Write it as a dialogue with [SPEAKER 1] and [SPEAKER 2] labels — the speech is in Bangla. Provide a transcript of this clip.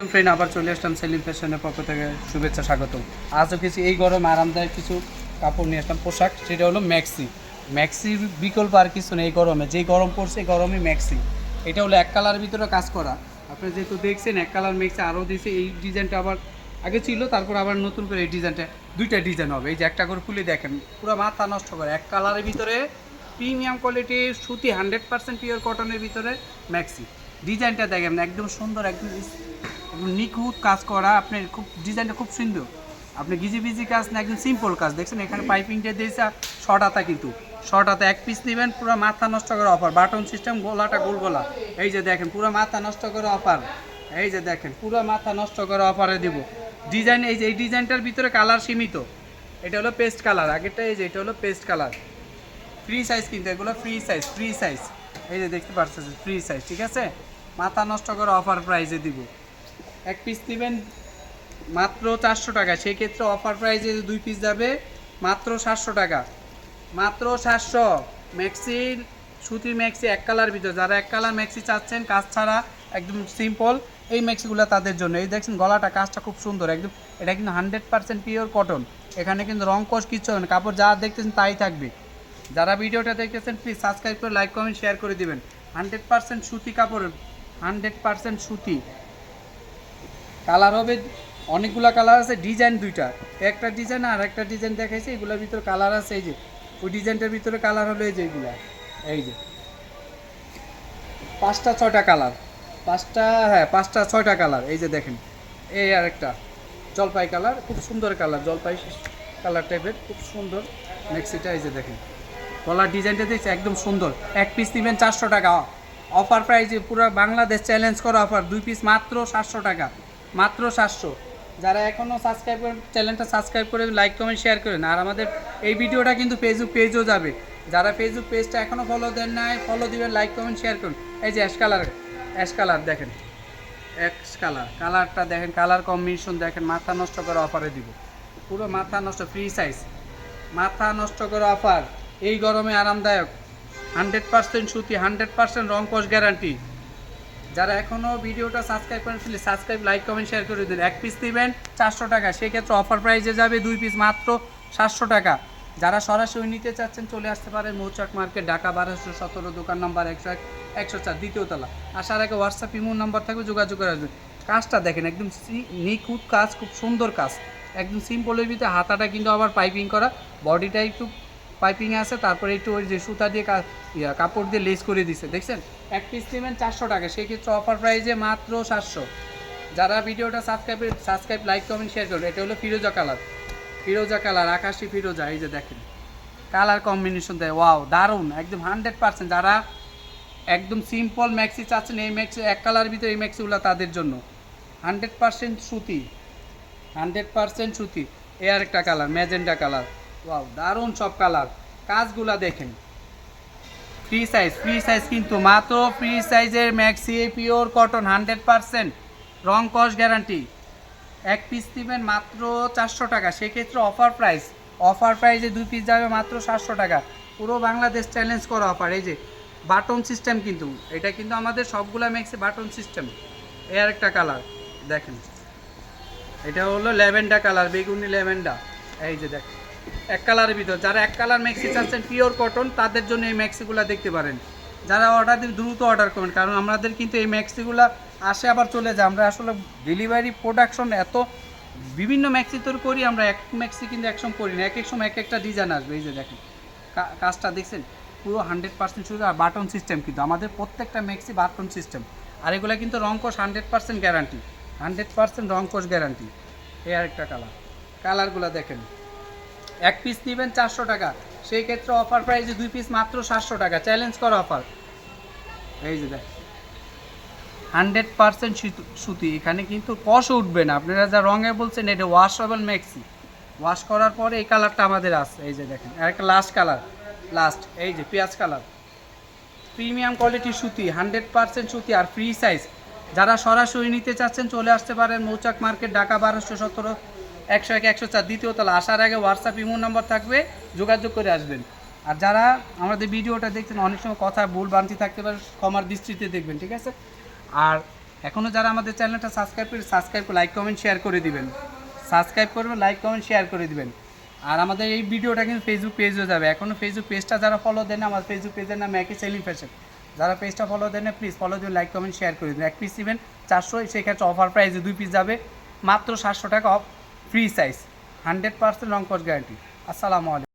[SPEAKER 1] ফ্রেন্ড আবার চলে আসলাম সেলিম ফ্যাশনের পক্ষ থেকে শুভেচ্ছা, স্বাগতম। আজও কিছু এই গরমে আরামদায়ক কিছু কাপড় নিয়ে আসলাম। পোশাক, সেটা হলো ম্যাক্সি ম্যাক্সির বিকল্প আর কিছু নেই এই গরমে। যেই গরম পড়ছে গরমে ম্যাক্সি এটা হলো এক কালারের ভিতরে কাজ করা। আপনি যেহেতু দেখছেন, এক কালার ম্যাক্সি আরও দিয়েছে। এই ডিজাইনটা আবার আগে ছিল, তারপর আবার নতুন করে এই ডিজাইনটা, দুইটা ডিজাইন হবে। এই যে একটা করে খুলে দেখেন, পুরো মাথা নষ্ট করে। এক কালারের ভিতরে প্রিমিয়াম কোয়ালিটি সুতি হান্ড্রেড পার্সেন্ট পিওর কটনের ভিতরে ম্যাক্সি ডিজাইনটা দেখেন, একদম সুন্দর, একদম নিখুঁত কাজ করা আপনার খুব ডিজাইনটা খুব সুন্দর। আপনি গিজি বিজি কাজ না, একদম সিম্পল কাজ। দেখছেন, এখানে পাইপিংটা দিয়েছে শর্ট হাতা কিন্তু। শর্ট হাতা এক পিস নেবেন, পুরো মাথা নষ্ট করে অফার বাটন সিস্টেম গোলাটা গোল গোলা এই যে দেখেন, পুরো মাথা নষ্ট করে অফার এই যে দেখেন, পুরো মাথা নষ্ট করে অফারে দিব। ডিজাইন এই যে, এই ডিজাইনটার ভিতরে কালার সীমিত। এটা হলো পেস্ট কালার আগেরটা এই যে, এটা হলো পেস্ট কালার ফ্রি সাইজ কিন্তু, এগুলো ফ্রি সাইজ ফ্রি সাইজ এই যে দেখতে পাচ্ছেন ফ্রি সাইজ ঠিক আছে? মাথা নষ্ট করে অফার প্রাইজে দিব। এক পিস নেবেন, মাত্র চারশো টাকা। সেক্ষেত্রে অফার প্রাইজে দুই পিস যাবে, মাত্র সাতশো টাকা। মাত্র সাতশো। ম্যাক্সি সুতির ম্যাক্সি এক কালার ভিতর। যারা এক কালার ম্যাক্সি চাচ্ছেন, কাজ ছাড়া একদম সিম্পল এই ম্যাক্সিগুলো তাদের জন্য। এই দেখছেন গলাটা, কাজটা খুব সুন্দর, একদম, এটা কিন্তু হান্ড্রেড পার্সেন্ট পিওর কটন এখানে কিন্তু রং কষ কিছু হবে না। কাপড় যা দেখতেছেন তাই থাকবে। যারা ভিডিওটা দেখতেছেন প্লিজ সাবস্ক্রাইব করে লাইক কমেন্ট শেয়ার করে দিবেন। হান্ড্রেড পার্সেন্ট সুতি কাপড় হান্ড্রেড পার্সেন্ট সুতি। কালার হবে, অনেকগুলা কালার আছে, ডিজাইন দুইটা। একটা ডিজাইন আর একটা ডিজাইন দেখাইছে, এগুলোর ভিতরে কালার আছে, এই যে। ওই ডিজাইনটার ভিতরে কালার হলো এই যে এইগুলা এই যে। পাঁচটা, ছয়টা কালার। পাঁচটা হ্যাঁ পাঁচটা, ছয়টা কালার, এই যে দেখেন। এই আর একটা জলপাই কালার, খুব সুন্দর কালার, জলপাই কালার টাইপের, খুব সুন্দর। নেক্সিটা এই যে দেখেন। গলার ডিজাইনটা দেখছি, একদম সুন্দর। এক পিস নেবেন চারশো টাকা। অফার প্রাইজে পুরো বাংলাদেশ চ্যালেঞ্জ করা অফার দুই পিস মাত্র সাতশো টাকা। মাত্র সাতশো। যারা এখনও সাবস্ক্রাইব করেন চ্যানেলটা সাবস্ক্রাইব করে লাইক কমেন্ট শেয়ার করেন। আর আমাদের এই ভিডিওটা কিন্তু ফেসবুক পেজও যাবে। যারা ফেসবুক পেজটা এখনও ফলো দেন নাই ফলো দিবেন লাইক কমেন্ট শেয়ার করুন। এই যে অ্যাশ কালার অ্যাশ কালার দেখেন। অ্যাশ কালার কালারটা দেখেন কালার কম্বিনেশন দেখেন, মাথা নষ্ট করে অফারে দিব। পুরো মাথা নষ্ট ফ্রি সাইজ মাথা নষ্ট করে অফার এই গরমে আরামদায়ক। হান্ড্রেড পার্সেন্ট সুতি হান্ড্রেড পার্সেন্ট রং কস গ্যারান্টি যারা এখনও ভিডিওটা সাবস্ক্রাইব করেন please subscribe like comment share করে দিন। এক পিস নেবেন চারশো টাকা। সেক্ষেত্রে অফার প্রাইসে যাবে দুই পিস মাত্র সাতশো টাকা। যারা সরাসরি নিতে চাচ্ছেন, চলে আসতে পারেন মৌচাক মার্কেট, ঢাকা বারোশো সতেরো, দোকান নাম্বার একশো এক, একশো চার, দ্বিতীয় তলা। আসার আগে হোয়াটসঅ্যাপ ইমো নাম্বার থাকবে, যোগাযোগ করে আসবেন। কাজটা দেখেন, একদম নিখুঁত কাজ, খুব সুন্দর কাজ। একদম সিম্পলের ভিতরে হাতাটা কিন্তু আবার পাইপিং করা বডিটা একটু পাইপিং আছে, তারপরে একটু ওই যে সুতা দিয়ে কাপড় দিয়ে লেস করে দিছে, দেখছেন? এক পিস নেবেন চারশো টাকা, সেক্ষেত্রে অফার প্রাইজে মাত্র সাতশো। যারা ভিডিওটা subscribe subscribe like comment share করবে এটা হলো ফিরোজা কালার। ফিরোজা কালার, আকাশি ফিরোজা, এই যে দেখেন। কালার কম্বিনেশন দেয় ওয়াও দারুণ, একদম হান্ড্রেড পার্সেন্ট যারা একদম সিম্পল ম্যাক্সি চাচ্ছেন, এই ম্যাক্সি এক কালার ভিতরে এই ম্যাক্সিগুলো তাদের জন্য। হান্ড্রেড পার্সেন্ট সুতি হান্ড্রেড পার্সেন্ট সুতি। এ আর একটা কালার ম্যাজেন্ডা কালার। ওয়াও দারুণ সব কালার কাজগুলা দেখেন। ফ্রি সাইজ ফ্রি সাইজ কিন্তু মাত্র ফ্রি সাইজের maxi pure cotton hundred percent রং কস গ্যারান্টি এক পিস দিবেন মাত্র চারশো টাকা। সেক্ষেত্রে অফার প্রাইস অফার প্রাইসে দুই পিস যাবে মাত্র সাতশো টাকা। পুরো বাংলাদেশ চ্যালেঞ্জ করা অফার এই যে বাটন সিস্টেম কিন্তু, এটা কিন্তু আমাদের সবগুলা ম্যাক্সি বাটন সিস্টেম এ একটা কালার দেখেন। এটা হলো ল্যাভেন্ডা কালার বেগুনি ল্যাভেন্ডা। এই যে দেখেন। এক কালারের ভিতর। যারা এক কালার ম্যাক্সি চাচ্ছেন পিওর কটন তাদের জন্য এই ম্যাক্সিগুলো দেখতে পারেন। যারা অর্ডার দিন দ্রুত অর্ডার করবেন, কারণ আমাদের কিন্তু এই ম্যাক্সিগুলো আসে আবার চলে যায়। আমরা আসলে ডেলিভারি প্রোডাকশন এত বিভিন্ন ম্যাক্সি তোর করি, আমরা এক ম্যাক্সি কিন্তু একসঙ্গে করি না। এক এক সময় এক একটা ডিজাইন আসবে। এই যে দেখেন কাজটা দেখছেন? পুরো হান্ড্রেড পার্সেন্ট শুধু আর বাটন সিস্টেম কিন্তু। আমাদের প্রত্যেকটা ম্যাক্সি বাটন সিস্টেম আর এগুলো কিন্তু রংকশ hundred percent guarantee hundred percent রংকশ guarantee এই আরেকটা কালার কালারগুলো দেখেন। এক পিস নেবেন চারশো টাকা। সেই ক্ষেত্রে অফার প্রাইসে দুই পিস মাত্র সাতশো টাকা। চ্যালেঞ্জ করা অফার এই যে দেখ। হান্ড্রেড পার্সেন্ট সুতি এখানে কিন্তু কষ উঠবে না। আপনারা যা রঙে বলছেন, এটা ওয়াশেবল ম্যাক্সি ওয়াশ করার পরে এই কালারটা আমাদের আছে। এই যে দেখেন, আর একটা লাস্ট কালার লাস্ট এই যে পেঁয়াজ কালার প্রিমিয়াম কোয়ালিটির সুতি হান্ড্রেড পার্সেন্ট সুতি আর ফ্রি সাইজ যারা সরাসরি নিতে চাচ্ছেন, চলে আসতে পারেন মৌচাক মার্কেট ঢাকা বারোশো সতেরো। একশো এক একশো চার দ্বিতীয় তলা। আসার আগে হোয়াটসঅ্যাপ ইমো নাম্বার থাকবে, যোগাযোগ করে আসবেন। আর যারা আমাদের ভিডিওটা দেখছেন, অনেক সময় কথা ভুল ভ্রান্তি থাকতে পারে, ক্ষমার দৃষ্টিতে দেখবেন, ঠিক আছে? আর এখনও যারা আমাদের চ্যানেলটা সাবস্ক্রাইব করে সাবস্ক্রাইব করে লাইক, কমেন্ট, শেয়ার করে দিবেন। সাবস্ক্রাইব করবেন, লাইক, কমেন্ট, শেয়ার করে দিবেন। আর আমাদের এই ভিডিওটা কিন্তু ফেসবুক পেজও যাবে। এখনও ফেসবুক পেজটা যারা ফলো দেন আমার ফেসবুক পেজের নাম একই সেলিং ফ্যাশন যারা পেজটা ফলো দেন প্লিজ ফলো দিন লাইক কমেন্ট শেয়ার করে দিন এক পিস নেবেন চারশো, সেক্ষেত্রে অফার প্রাইসে দুই পিস যাবে। মাত্র সাতশো টাকা off free size hundred percent long কস্ট গ্যারান্টি। আসসালামু আলাইকুম।